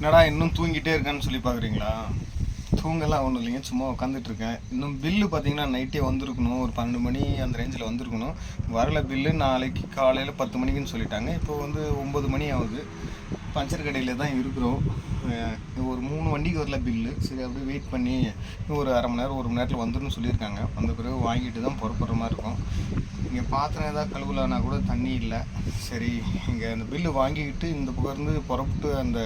என்னடா இன்னும் தூங்கிட்டே இருக்கேன்னு சொல்லி பார்க்குறீங்களா தூங்கலாம் ஒன்றும் இல்லைங்க சும்மா உட்காந்துட்டு இருக்கேன். இன்னும் பில்லு பார்த்தீங்கன்னா நைட்டே வந்திருக்கணும் ஒரு பன்னெண்டு மணி அந்த ரேஞ்சில் வந்திருக்கணும். வரல பில்லு நாளைக்கு காலையில் பத்து மணிக்குன்னு சொல்லிட்டாங்க. இப்போ வந்து ஒம்பது மணி ஆகுது. பஞ்சர் கடையில் தான் இருக்கிறோம். ஒரு மூணு வண்டிக்கு வரல பில்லு சரி அப்படியே வெயிட் பண்ணி ஒரு அரை மணி நேரம் ஒரு மணி நேரத்தில் வந்துருன்னு சொல்லியிருக்காங்க. வந்த பிறகு வாங்கிட்டு தான் புறப்படுற மாதிரி இருக்கும். இங்கே பாத்திரம் ஏதாவது கழுவலானா கூட தண்ணி இல்லை. சரி இங்கே அந்த பில்லு வாங்கிக்கிட்டு இந்த பக்கம் இருந்து புறப்பட்டு அந்த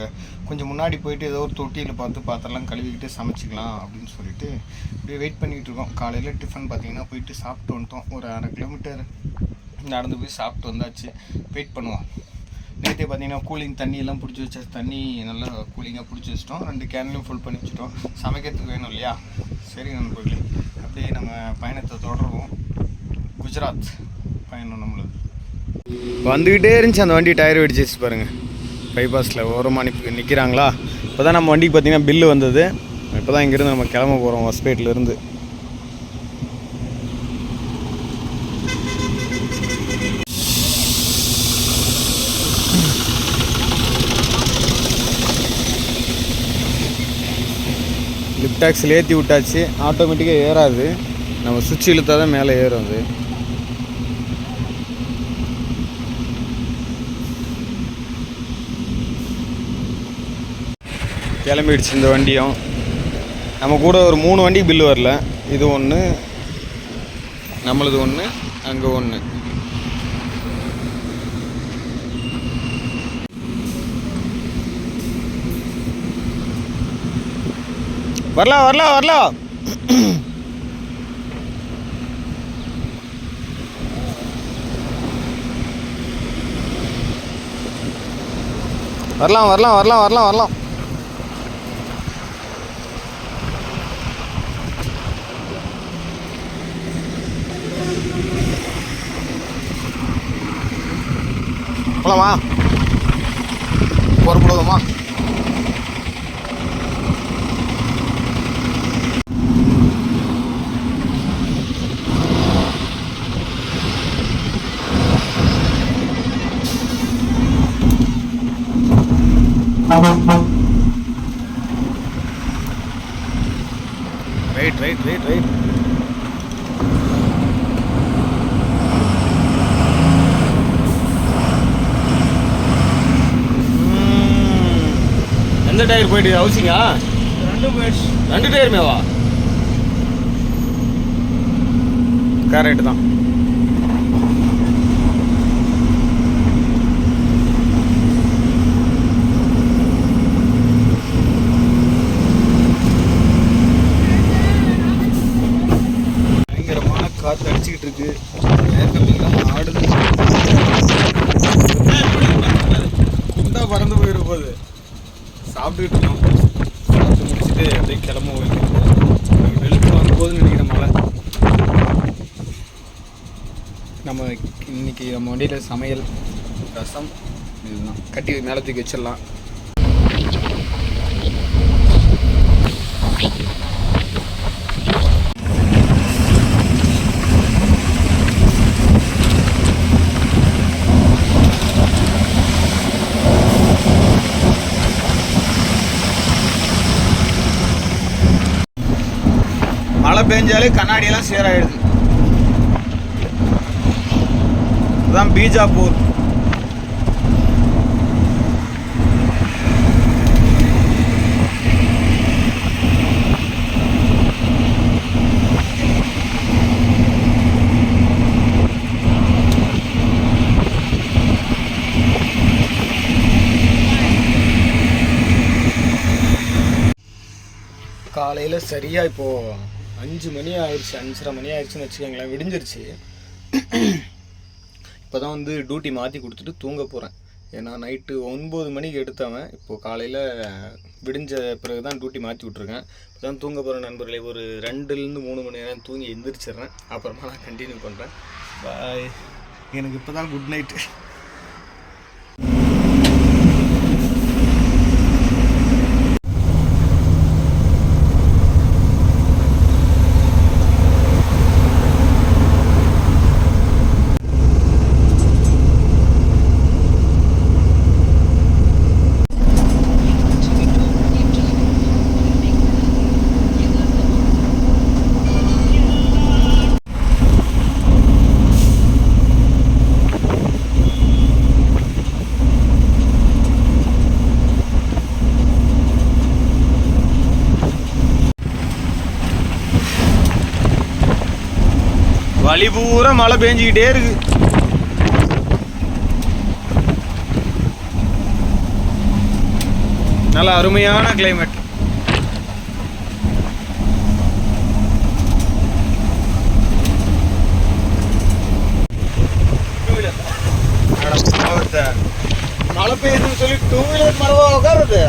கொஞ்சம் முன்னாடி போயிட்டு ஏதோ ஒரு தொட்டியில் பார்த்து பாத்திரம்லாம் கழுவிக்கிட்டு சமைச்சிக்கலாம் அப்படின்னு சொல்லிட்டு அப்படியே வெயிட் பண்ணிகிட்டு இருக்கோம். காலையில் டிஃபன் பார்த்தீங்கன்னா போயிட்டு சாப்பிட்டு வந்துட்டோம். ஒரு அரை கிலோமீட்டர் நடந்து போய் சாப்பிட்டு வந்தாச்சு. வெயிட் பண்ணுவோம். நேற்றே பார்த்தீங்கன்னா கூலிங் தண்ணியெல்லாம் பிடிச்சி வச்ச தண்ணி நல்லா கூலிங்காக பிடிச்சி வச்சிட்டோம். ரெண்டு கேன்லையும் ஃபுல் பண்ணி வச்சுட்டோம். சமைக்கிறதுக்கு வேணும் இல்லையா? சரி நண்பர்களே அப்படியே நம்ம பயணத்தை தொடருவோம். குஜராத் பயணம் நம்மளுக்கு வந்துக்கிட்டே இருந்துச்சு அந்த வண்டி டயர் வெடிச்சிச்சு பாருங்கள் பைபாஸில் ஓரமாக நிற்க நிற்கிறாங்களா இப்போ தான் நம்ம வண்டிக்கு பார்த்தீங்கன்னா பில்லு வந்தது. இப்போ தான் இங்கேருந்து நம்ம கிளம்ப போகிறோம் ஹாஸ்பிட்டலேருந்து லிஃப்ட் டாக்ஸில் ஏற்றி விட்டாச்சு. ஆட்டோமேட்டிக்காக ஏறாது. நம்ம சுவிட்ச் இழுத்தால் தான் மேலே ஏறும் அது. கிளம்பிடுச்சு இந்த வண்டியும். நம்ம கூட ஒரு மூணு வண்டிக்கு பில்லு வரல. இது ஒன்று நம்மளது ஒன்று அங்கே ஒன்று வரலாம் வரலாம் வரலாம் வரலாம் வரலாம் வரலாம் வரலாம் வரலாம். போலாமா பொறுப்படுவோமா Wait, wait, wait, wait. எந்த டயர் போயிட்டு? ஹவுசிங்கா? ரெண்டு போயிடுச்சு. ரெண்டு டயருமேவா? கரெக்ட் தான் பயங்கரமான காற்று அடிச்சுக்கிட்டு இருக்கு மேற்கெல்லாம் ஆடுது குண்டா பறந்து போயிட போகுது சாப்பிட்டுக்கிட்டு இருக்கோம் சாப்பிட்டு முடிச்சுட்டு அப்படியே கிளம்ப போய் வெளுத்து வரும்போது நினைக்கிறேன் மழை நம்ம இன்னைக்கு நம்ம வண்டியில் சமையல் ரசம் இதுதான். கட்டி மேலே தூக்கி வச்சிடலாம். மழை பெஞ்சாலே கண்ணாடியெல்லாம் சேராயிடுது. அதான் பீஜாப்பூர். காலையில் சரியாக இப்போது அஞ்சு மணி ஆயிடுச்சு அஞ்சரை மணி ஆயிடுச்சுன்னு வச்சுக்கோங்களேன் விடிஞ்சிருச்சு. இப்போ தான் வந்து டியூட்டி மாற்றி கொடுத்துட்டு தூங்க போகிறேன் ஏன்னா நைட்டு ஒன்பது மணிக்கு எடுத்தவன். இப்போது காலையில் விடிஞ்ச பிறகு தான் டியூட்டி மாற்றி விட்ருக்கேன் இப்போ தான் தூங்க போகிறேன் நண்பர்களே. ஒரு ரெண்டுலேருந்து மூணு மணி நேரம் தூங்கி எந்திரிச்சிடுறேன். அப்புறமா நான் கண்டினியூ பண்ணுறேன் பாய் எனக்கு இப்போ தான் குட் நைட்டு வழி பூரா மழை பெஞ்சிக்கிட்டே இருக்கு. நல்ல அருமையான கிளைமேட் மழை பெய்யுதுன்னு சொல்லி டூ வீலர் மரவா உட்காருது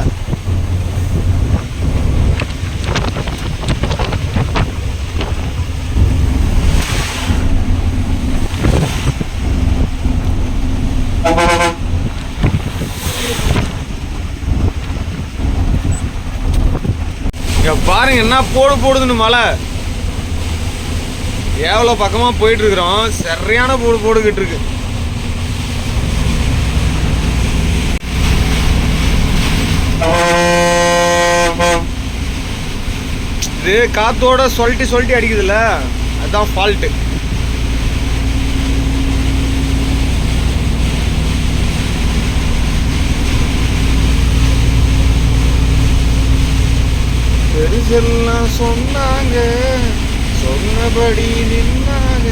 இங்க பாருங்க என்ன போடு போடுதுன்னு மழை. எவ்வளோ பக்கமா போயிட்டு இருக்கிறோம் சரியான போடு போடுகிட்டு இருக்கு. இது காத்தோட சொல்லிட்டு சொல்லிட்டு அடிக்குதுல்ல? அதுதான் ஃபால்ட்டு பெருசெல்லாம் சொன்னாங்க. சொன்னபடி நின்னாங்க.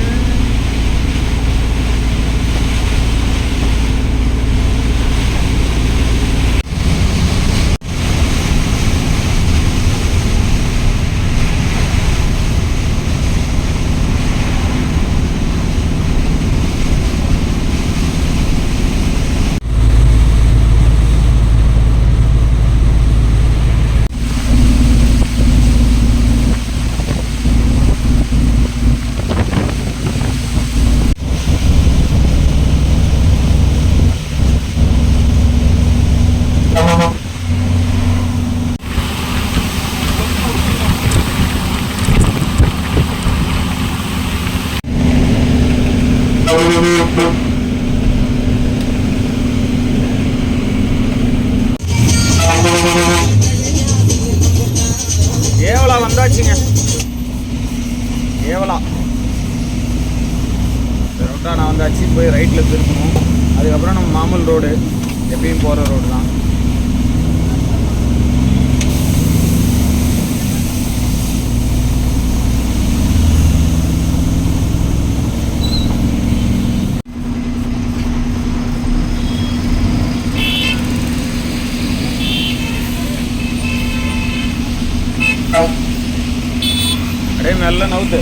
சவுத்து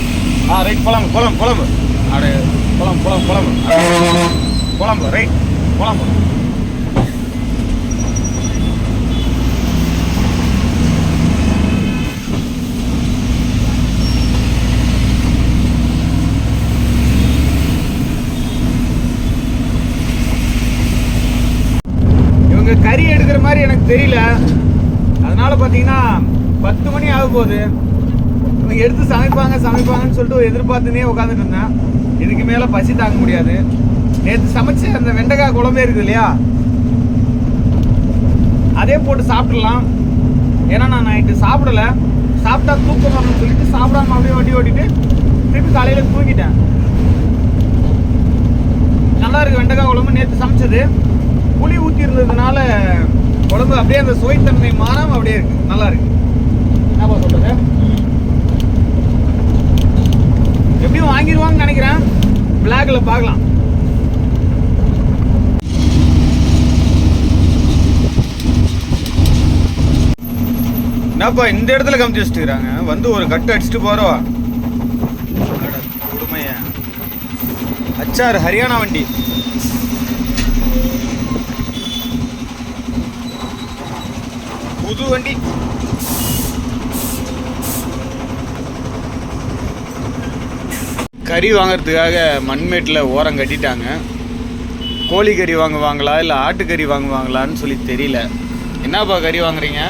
ஆ ரைட் குழம்பு குழம்பு குழம்பு அப்படியே குழம்பு குழம்பு குழம்பு குழம்பு ரைட் குழம்பு கறி எடுக்கிற மாதிரி எனக்கு தெரியல. அதனால பார்த்தீங்கன்னா பத்து மணி ஆக போகுது. அவங்க எடுத்து சமைப்பாங்க சமைப்பாங்கன்னு சொல்லிட்டு எதிர்பார்த்துனே உட்காந்துட்டு இருந்தேன். இதுக்கு மேலே பசி தாங்க முடியாது. நேற்று சமைச்சு அந்த வெண்டைக்காய் குழம்பே இருக்குது இல்லையா? அதே போட்டு சாப்பிடலாம். ஏன்னா நான் நைட்டு சாப்பிடல. சாப்பிட்டா தூக்கம் வரணும்னு சொல்லிட்டு சாப்பிடாம அப்படியே வண்டி ஓட்டிட்டு திருப்பி காலையில் தூங்கிட்டேன். நல்லா இருக்கு வெண்டைக்காய் குழம்பு. நேற்று சமைச்சது. புளி ஊற்றி இருந்ததுனால குழம்பு அப்படியே அந்த சுவைத்தன்மை மாறாம அப்படியே இருக்கு. நல்லா இருக்கு. என்ன சொல்றது? எப்படியும் வாங்கிடுவாங்கன்னு நினைக்கிறேன். பிளாக்ல பார்க்கலாம். என்னப்பா இந்த இடத்துல கமிச்சு வச்சுக்கிறாங்க வந்து ஒரு கட்டு அடிச்சுட்டு போறோம். கொடுமைய. அச்சார் ஹரியானா வண்டி. புது வண்டி. கறி வாங்குறதுக்காக மண்மேட்டில் ஓரம் கட்டிட்டாங்க. கோழி கறி வாங்குவாங்களா இல்லை ஆட்டுக்கறி வாங்குவாங்களான்னு சொல்லி தெரியல. என்னப்பா கறி வாங்குறீங்க?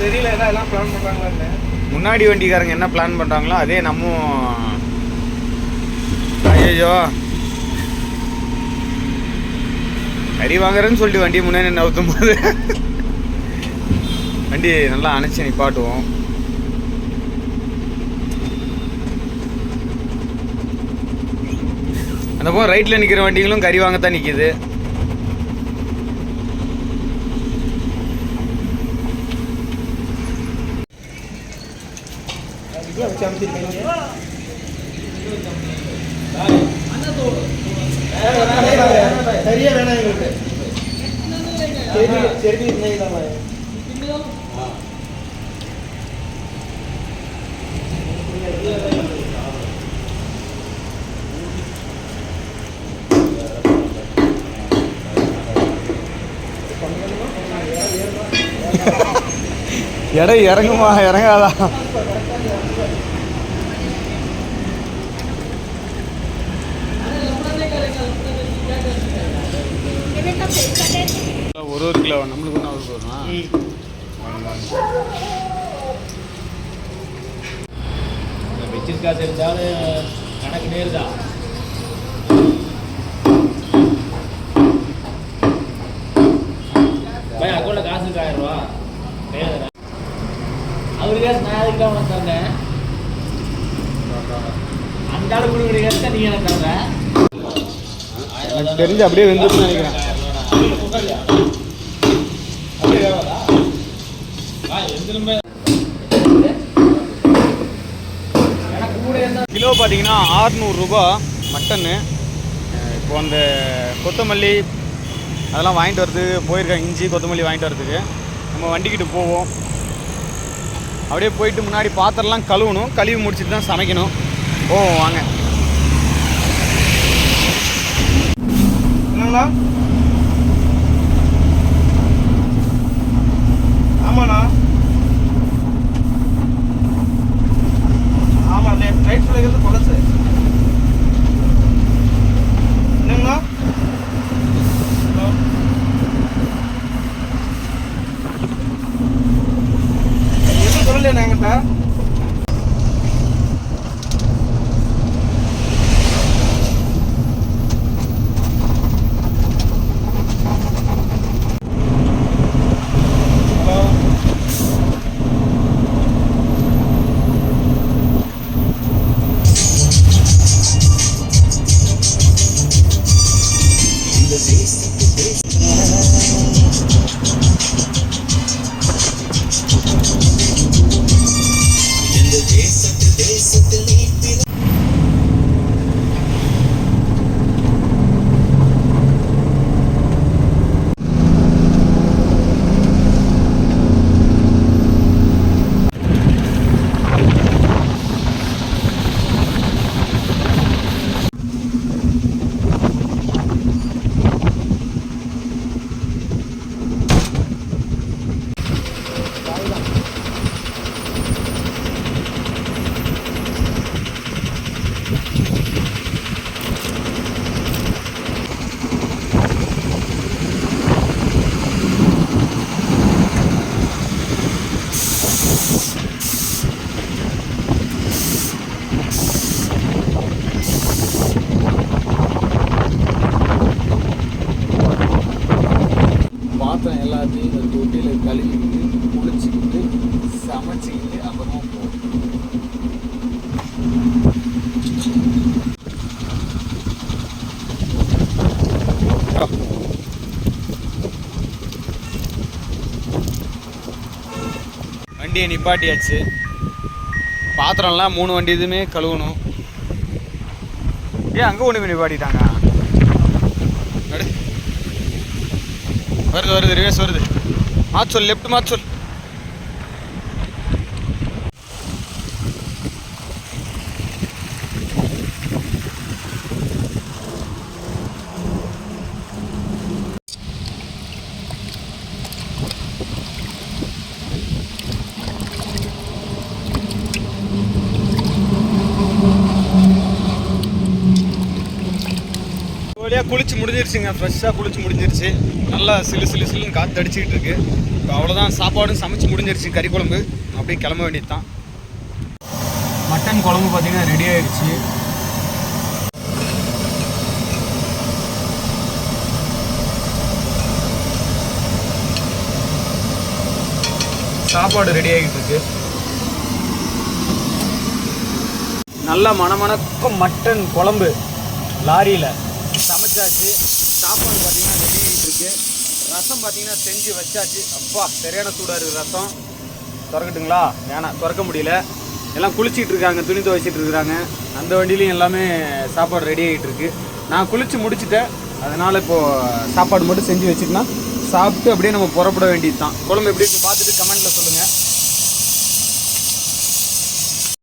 தெரியல எல்லாம் பிளான் பண்ணுறாங்களான்னு முன்னாடி வண்டிக்காரங்க என்ன பிளான் பண்ணுறாங்களோ அதே நம்ம ஐயோ கறி வாங்குறேன்னு சொல்லிட்டு வண்டி முன்னாடி நவுத்தும் போது. வண்டி நல்லா அணைச்சி நிப்பாட்டுவோம். அந்த பக்கம் ரைட்டில் நிற்கிற வண்டிகளும் கறி வாங்கத்தான் நிற்கிது இதுல வச்சு அமைச்சிருக்கீங்க சரியா வேணாம் எங்களுக்கு எடை இறங்குமா? இறங்காதா? ஒரு ஒரு கிலோ நம்மளுக்கு ஒன்று அவருக்கு வரும் வச்சிருக்கா தெரிஞ்சாலும் கணக்கு நேருதா பையன் ஆயிரம் ரூபா கையில தரேன். நான் அதுக்கு தான் உனக்கு தந்தேன் அந்த ஆளு கொடுக்குற காசு நீங்க எனக்கு தந்த எனக்கு தெரிஞ்சு அப்படியே வெந்துட்டு நினைக்கிறேன். கிலோ பார்த்தீங்கன்னா ஆறுநூறுரூபா மட்டன்னு இப்போ அந்த கொத்தமல்லி அதெல்லாம் வாங்கிட்டு வரதுக்கு போயிருக்கேன் இஞ்சி கொத்தமல்லி வாங்கிட்டு வரதுக்கு. நம்ம வண்டிக்கிட்டு போவோம். அப்படியே போயிட்டு முன்னாடி பாத்திரம்லாம் கழுவணும். கழுவி முடிச்சுட்டு தான் சமைக்கணும். போவோம் வாங்க. என்னங்களா ஆமாண்ணா. எல்லாத்தையும் இந்த தொட்டியில் கழுவிக்கிட்டு குளிச்சுக்கிட்டு சமைச்சிக்கிட்டு அப்புறமா போகும் வண்டியை நிப்பாட்டியாச்சு. பாத்திரம்லாம் மூணு வண்டி இதுவுமே கழுவணும். ஏன் அங்கே ஒன்று போய் நிப்பாட்டிட்டாங்க. வருது வருது ரிவேஸ் வருது மாத்து சொல் லெஃப்ட் மாத்து சொல் வழியாக குளிச்சு முடிஞ்சிருச்சுங்க. ஃப்ரெஷ்ஷாக குளிச்சு முடிஞ்சிருச்சு. நல்லா சிலு சிலு சிலுன்னு காற்று அடிச்சுக்கிட்டு இருக்கு. இப்போ அவ்வளோதான் சாப்பாடும் சமைச்சு முடிஞ்சிருச்சு. கறி குழம்பு. அப்படியே கிளம்ப வேண்டியது தான் மட்டன் குழம்பு பார்த்தீங்கன்னா ரெடி ஆயிடுச்சு. சாப்பாடு ரெடி ஆகிட்டு இருக்கு. நல்ல மணமணக்கும் மட்டன் குழம்பு. லாரியில். வச்சாச்சு. சாப்பாடு பார்த்தீங்கன்னா ரெடி ஆகிட்டு இருக்கு. ரசம் பார்த்தீங்கன்னா செஞ்சு வச்சாச்சு. அப்பா சரியான சூடாக இருக்குது ரசம். திறக்கட்டுங்களா? வேணாம் திறக்க முடியல. எல்லாம் குளிச்சிட்டு இருக்காங்க துணி துவைச்சிட்டு இருக்கிறாங்க. அந்த வண்டிலையும் எல்லாமே சாப்பாடு ரெடி ஆகிட்டு இருக்கு. நான் குளிச்சு முடிச்சுட்டேன். அதனால் இப்போது சாப்பாடு மட்டும் செஞ்சு வச்சுட்டுனா சாப்பிட்டு அப்படியே நம்ம புறப்பட வேண்டியது தான் குழம்பு எப்படி இருக்கு பார்த்துட்டு கமெண்ட்டில் சொல்லுங்கள்